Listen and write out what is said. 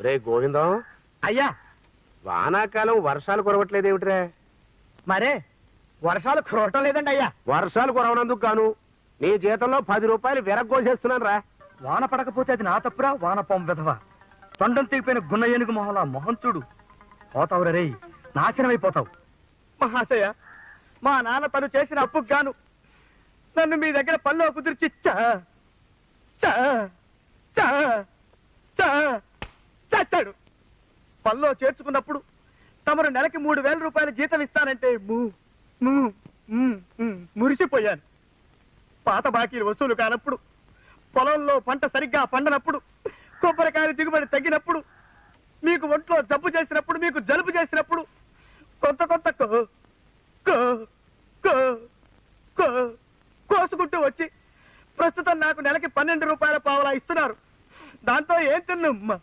రే గోవిందం. అయ్యా. వానాకాలం వర్షాలు కురవట్లేదేమిట్రా? మరే వర్షాలు కురవటం లేదండి అయ్యా. వర్షాలు కురవనందుకు గాను నీ జీతంలో పది రూపాయలు విరగ్గోసేస్తున్నాను రా వాన పడకపోతే అది నా తప్పురా వాన పాము విధవ. తొండం తెగిపోయిన గున్న ఏనుగు మొహంలా మొహం చూడు. పోతావు రే నాశనమైపోతావు. మహాశయ మా నాన్న తను చేసిన అప్పుకు గాను నన్ను మీ దగ్గర పనిలో కుదిర్చి చా, చా, చా, పనిలో చేర్చుకున్నప్పుడు తమరు నెలకి మూడు వేల రూపాయల జీతం ఇస్తానంటే మురిసిపోయాను. పాత బాకీలు వసూలు కానప్పుడు పొలంలో పంట సరిగ్గా పండనప్పుడు కొబ్బరికాయలు దిగుబడి తగ్గినప్పుడు మీకు ఒంట్లో జబ్బు చేసినప్పుడు మీకు జలుబు చేసినప్పుడు కొంత కొత్త కో- కో- కో- కో- కోసుకుంటూ వచ్చి ప్రస్తుతం నాకు నెలకి పన్నెండు రూపాయల పావలా ఇస్తున్నారు. దాంతో ఏం తిన్నమ్మా